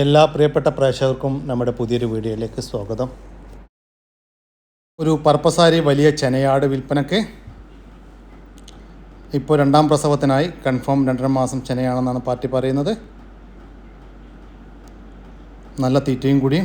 എല്ലാ പ്രിയപ്പെട്ട പ്രേക്ഷകർക്കും നമ്മുടെ പുതിയൊരു വീഡിയോയിലേക്ക് സ്വാഗതം. ഒരു പർപ്പസാരി വലിയ ചെനയാട് വിൽപ്പനയ്ക്ക് ഇപ്പോൾ രണ്ടാം പ്രസവത്തിനായി കൺഫേം രണ്ടര മാസം ചെനയാണെന്നാണ് പാർട്ടി പറയുന്നത്. നല്ല തീറ്റയും കൂടി.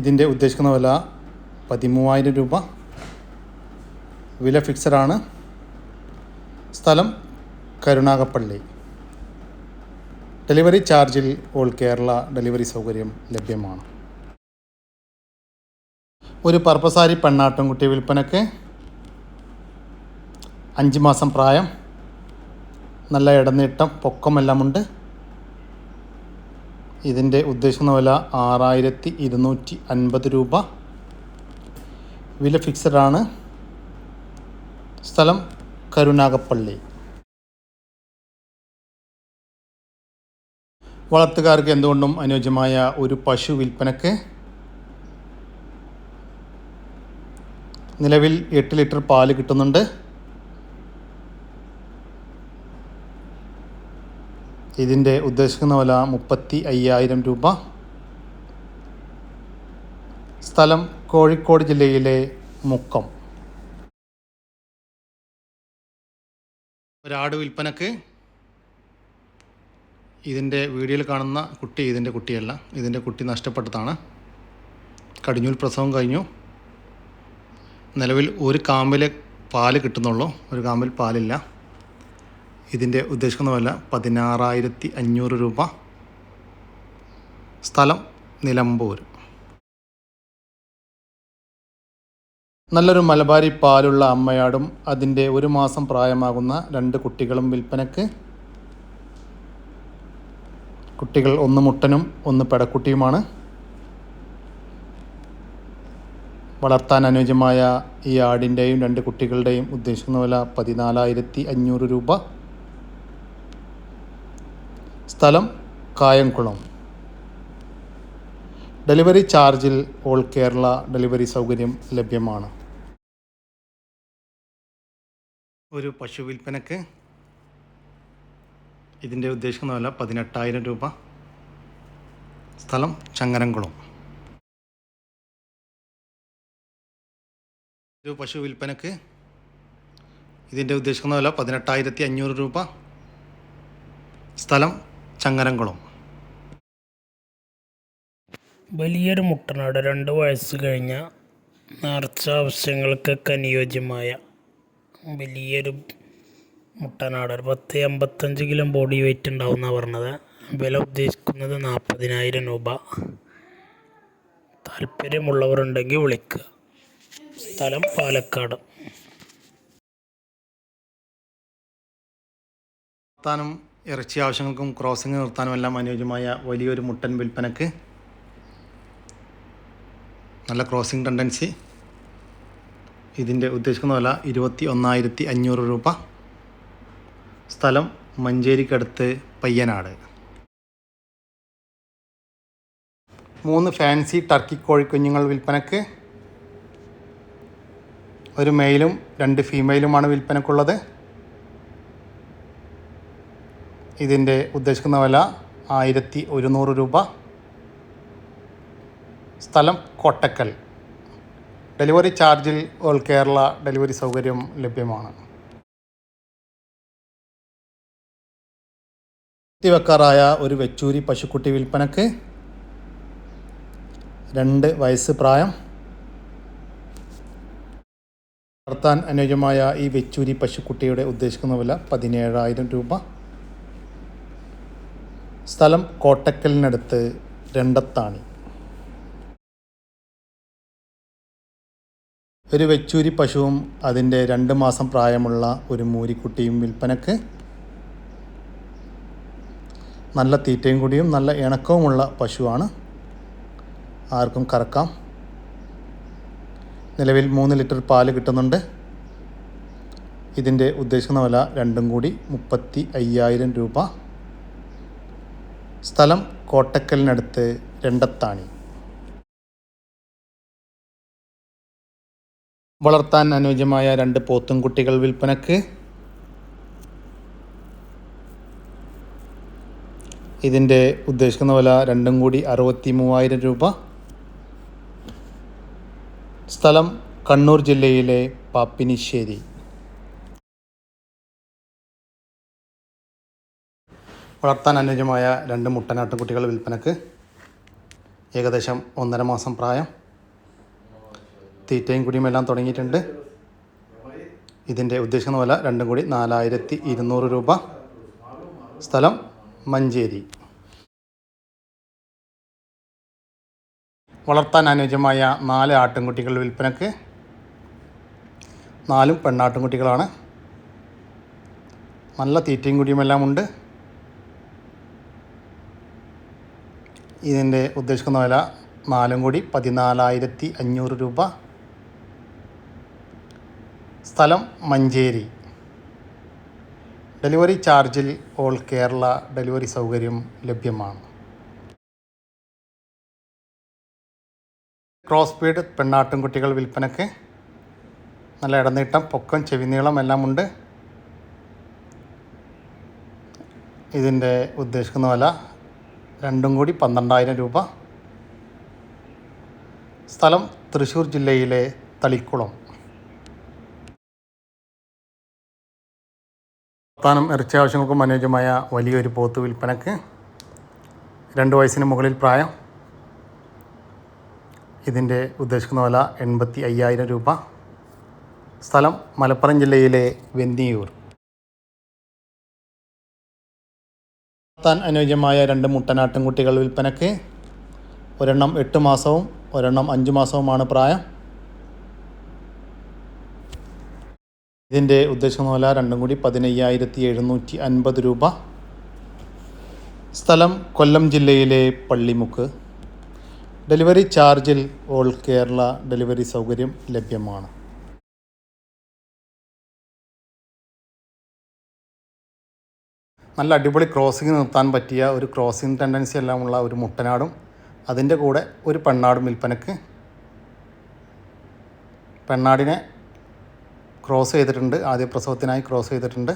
ഇതിന്റെ ഉദ്ദേശിക്കുന്ന വില പതിമൂവായിരം രൂപ. വില ഫിക്സഡാണ് സ്ഥലം കരുണാകപ്പള്ളി ഡെലിവറി ചാർജിൽ ഓൾ കേരള ഡെലിവറി സൗകര്യം ലഭ്യമാണ്. ഒരു പർപ്പസാരി പെണ്ണാട്ടുംകുട്ടി വിൽപ്പനയ്ക്ക് അഞ്ച് മാസം പ്രായം നല്ല ഇടനീട്ടം പൊക്കമെല്ലാമുണ്ട്. ഇതിന്റെ ഉദ്ദേശിക്കുന്ന വില ആറായിരത്തി ഇരുന്നൂറ്റി അൻപത് രൂപ. വില ഫിക്സഡാണ് സ്ഥലം കരുനാഗപ്പള്ളി. വളർത്തുകാർക്ക് എന്തുകൊണ്ടും അനുയോജ്യമായ ഒരു പശു വിൽപ്പനയ്ക്ക് നിലവിൽ എട്ട് ലിറ്റർ പാൽ കിട്ടുന്നുണ്ട്. ഇതിന്റെ ഉദ്ദേശിക്കുന്ന വില മുപ്പത്തി അയ്യായിരം രൂപ. സ്ഥലം കോഴിക്കോട് ജില്ലയിലെ മുക്കം. ഒരാട് വിൽപ്പനക്ക് ഇതിന്റെ വീഡിയോയിൽ കാണുന്ന കുട്ടി ഇതിന്റെ കുട്ടിയല്ല. ഇതിന്റെ കുട്ടി നഷ്ടപ്പെട്ടതാണ്. കടിഞ്ഞൂൽ പ്രസവം കഴിഞ്ഞു. നിലവിൽ ഒരു കാമ്പിൽ പാൽ കിട്ടുന്നുള്ളൂ. ഒരു കാമ്പിൽ പാലില്ല. ഇതിന്റെ ഉദ്ദേശിക്കുന്ന വില പതിനാറായിരത്തി അഞ്ഞൂറ് രൂപ. സ്ഥലം നിലമ്പൂർ. നല്ലൊരു മലബാരി പാലുള്ള അമ്മയാടും അതിന്റെ ഒരു മാസം പ്രായമാകുന്ന രണ്ട് കുട്ടികളും വിൽപ്പനയ്ക്ക് കുട്ടികൾ ഒന്ന് മുട്ടനും ഒന്ന് പെടക്കുട്ടിയുമാണ്. വളർത്താൻ അനുയോജ്യമായ ഈ ആടിന്റെയും രണ്ട് കുട്ടികളുടെയും ഉദ്ദേശിക്കുന്ന വില പതിനാലായിരത്തി അഞ്ഞൂറ് രൂപ. സ്ഥലം കായംകുളം. ഡെലിവറി ചാർജിൽ ഓൾ കേരള ഡെലിവറി സൗകര്യം ലഭ്യമാണ്. ഒരു പശു വിൽപ്പനക്ക് ഇതിന്റെ ഉദ്ദേശിക്കുന്ന വില പതിനെട്ടായിരം രൂപ. സ്ഥലം ചങ്ങരംകുളം. ഒരു പശു വിൽപ്പനക്ക് ഇതിന്റെ ഉദ്ദേശിക്കുന്ന വില പതിനെട്ടായിരത്തി അഞ്ഞൂറ് രൂപ. സ്ഥലം ചങ്ങരംകുളം. വലിയൊരു മുട്ടനാട് രണ്ട് വയസ്സ് കഴിഞ്ഞ നേർച്ച ആവശ്യങ്ങൾക്കൊക്കെ അനുയോജ്യമായ വലിയൊരു മുട്ടനാട്. ഒരു പത്ത് എൺപത്തഞ്ച് കിലോ ബോഡി വെയിറ്റ് ഉണ്ടാവും എന്നാണ് പറഞ്ഞത്. വില ഉദ്ദേശിക്കുന്നത് നാൽപ്പതിനായിരം രൂപ. താല്പര്യമുള്ളവരുണ്ടെങ്കിൽ വിളിക്കുക സ്ഥലം പാലക്കാട്. നിർത്താനും ഇറച്ചി ആവശ്യങ്ങൾക്കും ക്രോസിംഗ് നിർത്താനും എല്ലാം അനുയോജ്യമായ വലിയൊരു മുട്ടൻ വിൽപ്പനക്ക് നല്ല ക്രോസിംഗ് ടെൻഡൻസി ഇതിന്റെ ഉദ്ദേശിക്കുന്ന വില ഇരുപത്തി ഒന്നായിരത്തി അഞ്ഞൂറ് രൂപ. സ്ഥലം മഞ്ചേരിക്കടുത്ത് പയ്യനാട്. മൂന്ന് ഫാൻസി ടർക്കി കോഴിക്കുഞ്ഞുങ്ങൾ വിൽപ്പനക്ക് ഒരു മെയിലും രണ്ട് ഫീമെയിലുമാണ് വിൽപ്പനക്കുള്ളത്. ഇതിന്റെ ഉദ്ദേശിക്കുന്ന വില ആയിരത്തി ഒരുന്നൂറ് രൂപ. സ്ഥലം കോട്ടക്കൽ. ഡെലിവറി ചാർജിൽ ഓൾ കേരള ഡെലിവറി സൗകര്യം ലഭ്യമാണ്. വെക്കാറായ ഒരു വെച്ചൂരി പശുക്കുട്ടി വിൽപ്പനക്ക് രണ്ട് വയസ്സ് പ്രായം. വളർത്താൻ അനുയോജ്യമായ ഈ വെച്ചൂരി പശുക്കുട്ടിയുടെ ഉദ്ദേശിക്കുന്ന വില പതിനേഴായിരം രൂപ. സ്ഥലം കോട്ടക്കലിനടുത്ത് രണ്ടത്താണി. ഒരു വെച്ചൂരി പശുവും അതിന്റെ രണ്ട് മാസം പ്രായമുള്ള ഒരു മൂരിക്കുട്ടിയും വിൽപ്പനക്ക് നല്ല തീറ്റയും കൂടിയും നല്ല ഇണക്കവുമുള്ള പശുവാണ്. ആർക്കും കറക്കാം. നിലവിൽ മൂന്ന് ലിറ്റർ പാൽ കിട്ടുന്നുണ്ട്. ഇതിന്റെ ഉദ്ദേശിക്കുന്ന വില രണ്ടും കൂടി മുപ്പത്തി അയ്യായിരം രൂപ. സ്ഥലം കോട്ടക്കലിനടുത്ത് രണ്ടത്താണി. വളർത്താൻ അനുയോജ്യമായ രണ്ട് പോത്തും കുട്ടികൾ വിൽപ്പനക്ക്. ഇതിന്റെ ഉദ്ദേശിക്കുന്ന വില രണ്ടും കൂടി അറുപത്തി മൂവായിരം രൂപ. സ്ഥലം കണ്ണൂർ ജില്ലയിലെ പാപ്പിനിശ്ശേരി. വളർത്താൻ അനുയോജ്യമായ രണ്ട് മുട്ടനാട്ടുകുട്ടികൾ വിൽപ്പനക്ക്. ഏകദേശം ഒന്നര മാസം പ്രായം. തീറ്റയും കുടിയും എല്ലാം തുടങ്ങിയിട്ടുണ്ട്. ഇതിന്റെ ഉദ്ദേശിക്കുന്ന വില രണ്ടും കൂടി നാലായിരത്തി ഇരുന്നൂറ് രൂപ. സ്ഥലം മഞ്ചേരി. വളർത്താൻ അനുയോജ്യമായ നാല് ആട്ടിൻകുട്ടികൾ വിൽപ്പനക്ക് നാലും പെണ്ണാട്ടിൻകുട്ടികളാണ്. നല്ല തീറ്റയും കുടിയുമെല്ലാം ഉണ്ട്. ഇതിന്റെ ഉദ്ദേശിക്കുന്ന വില നാലും കൂടി പതിനാലായിരത്തി അഞ്ഞൂറ് രൂപ. സ്ഥലം മഞ്ചേരി. ഡെലിവറി ചാർജിൽ ഓൾ കേരള ഡെലിവറി സൗകര്യം ലഭ്യമാണ്. ക്രോസ് ബീഡ് പെണ്ണാട്ടുംകുട്ടികൾ വിൽപ്പനയ്ക്ക് നല്ല ഇടനീട്ടം പൊക്കം ചെവിനീളം എല്ലാം ഉണ്ട്. ഇതിന്റെ ഉദ്ദേശിക്കുന്ന വില രണ്ടും കൂടി പന്ത്രണ്ടായിരം രൂപ. സ്ഥലം തൃശ്ശൂർ ജില്ലയിലെ തളിക്കുളം. പ്രധാനം ഇറച്ചി ആവശ്യങ്ങൾക്കും അനുയോജ്യമായ വലിയൊരു പോത്ത് വിൽപ്പനക്ക് രണ്ട് വയസ്സിന് മുകളിൽ പ്രായം. ഇതിന്റെ ഉദ്ദേശിക്കുന്ന വില എൺപത്തി അയ്യായിരം രൂപ. സ്ഥലം മലപ്പുറം ജില്ലയിലെ വെന്നിയൂർ. താൻ അനുയോജ്യമായ രണ്ട് മുട്ടനാട്ടിൻകുട്ടികൾ വിൽപ്പനക്ക്. ഒരെണ്ണം എട്ട് മാസവും ഒരെണ്ണം അഞ്ച് മാസവുമാണ് പ്രായം. ഇതിന്റെ ഉദ്ദേശം പോലെ രണ്ടും കൂടി പതിനയ്യായിരത്തി എഴുന്നൂറ്റി അൻപത് രൂപ. സ്ഥലം കൊല്ലം ജില്ലയിലെ പള്ളിമുക്ക്. ഡെലിവറി ചാർജിൽ ഓൾ കേരള ഡെലിവറി സൗകര്യം ലഭ്യമാണ്. നല്ല അടിപൊളി ക്രോസിങ് നിർത്താൻ പറ്റിയ ഒരു ക്രോസിങ് ടെൻഡൻസി എല്ലാം ഉള്ള ഒരു മുട്ടനാടും അതിന്റെ കൂടെ ഒരു പെണ്ണാടും വിൽപ്പനക്ക്. പെണ്ണാടിനെ ക്രോസ് ചെയ്തിട്ടുണ്ട്. ആദ്യ പ്രസവത്തിനായി ക്രോസ് ചെയ്തിട്ടുണ്ട്.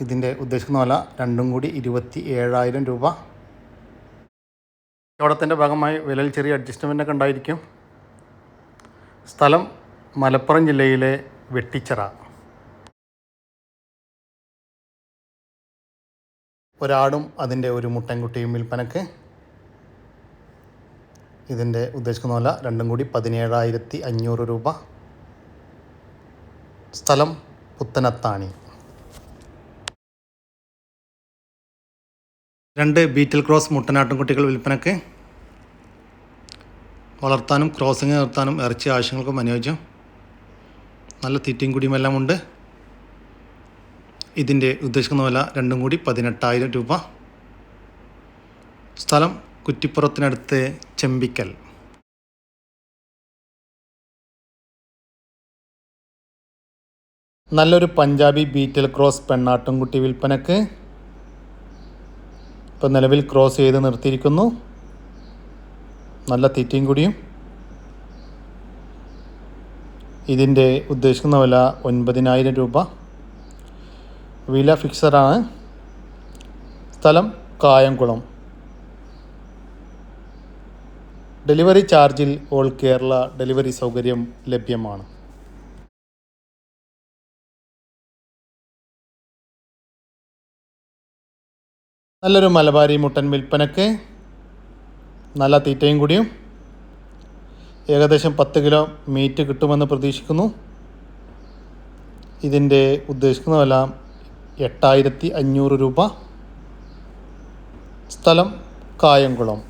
ഇതിന്റെ ഉദ്ദേശിക്കുന്ന വില രണ്ടും കൂടി ഇരുപത്തി ഏഴായിരം രൂപ. കച്ചവടത്തിന്റെ ഭാഗമായി വിലയിൽ ചെറിയ അഡ്ജസ്റ്റ്മെന്റ് ഒക്കെ ഉണ്ടായിരിക്കും. സ്ഥലം മലപ്പുറം ജില്ലയിലെ വെട്ടിച്ചിറ. ഒരാടും അതിന്റെ ഒരു മുട്ടൻകുട്ടിയും വിൽപ്പനക്ക്. ഇതിന്റെ ഉദ്ദേശിക്കുന്ന രണ്ടും കൂടി പതിനേഴായിരത്തി അഞ്ഞൂറ് രൂപ. സ്ഥലം പുത്തനത്താണി. രണ്ട് ബീറ്റിൽ ക്രോസ് മുട്ടനാട്ടിൻകുട്ടികൾ വിൽപ്പനക്ക്. വളർത്താനും ക്രോസിങ് നിർത്താനും ഇറച്ചി ആവശ്യങ്ങൾക്കും അനുയോജ്യം. നല്ല തീറ്റയും കുടിയുമെല്ലാം ഉണ്ട്. ഇതിന്റെ ഉദ്ദേശിക്കുന്ന വില രണ്ടും കൂടി പതിനെട്ടായിരം രൂപ. സ്ഥലം കുറ്റിപ്പുറത്തിനടുത്ത് ചെമ്പിക്കൽ. നല്ലൊരു പഞ്ചാബി ബീറ്റൽ ക്രോസ് പെണ്ണാട്ടുംകുട്ടി വിൽപ്പനക്ക് ഇപ്പം നിലവിൽ ക്രോസ് ചെയ്ത് നിർത്തിയിരിക്കുന്നു. നല്ല തീറ്റയും കൂടിയും. ഇതിന്റെ ഉദ്ദേശിക്കുന്ന വില ഒൻപതിനായിരം രൂപ. വില ഫിക്സഡാണ് സ്ഥലം കായംകുളം. ഡെലിവറി ചാർജിൽ ഓൾ കേരള ഡെലിവറി സൗകര്യം ലഭ്യമാണ്. നല്ലൊരു മലബാരി മുട്ടൻ വിൽപ്പനക്ക് നല്ല തീറ്റയും കൂടിയും. ഏകദേശം പത്ത് കിലോ മീറ്റ് കിട്ടുമെന്ന് പ്രതീക്ഷിക്കുന്നു. ഇതിന്റെ ഉദ്ദേശിക്കുന്ന വില എട്ടായിരത്തി അഞ്ഞൂറ് രൂപ. സ്ഥലം കായംകുളം.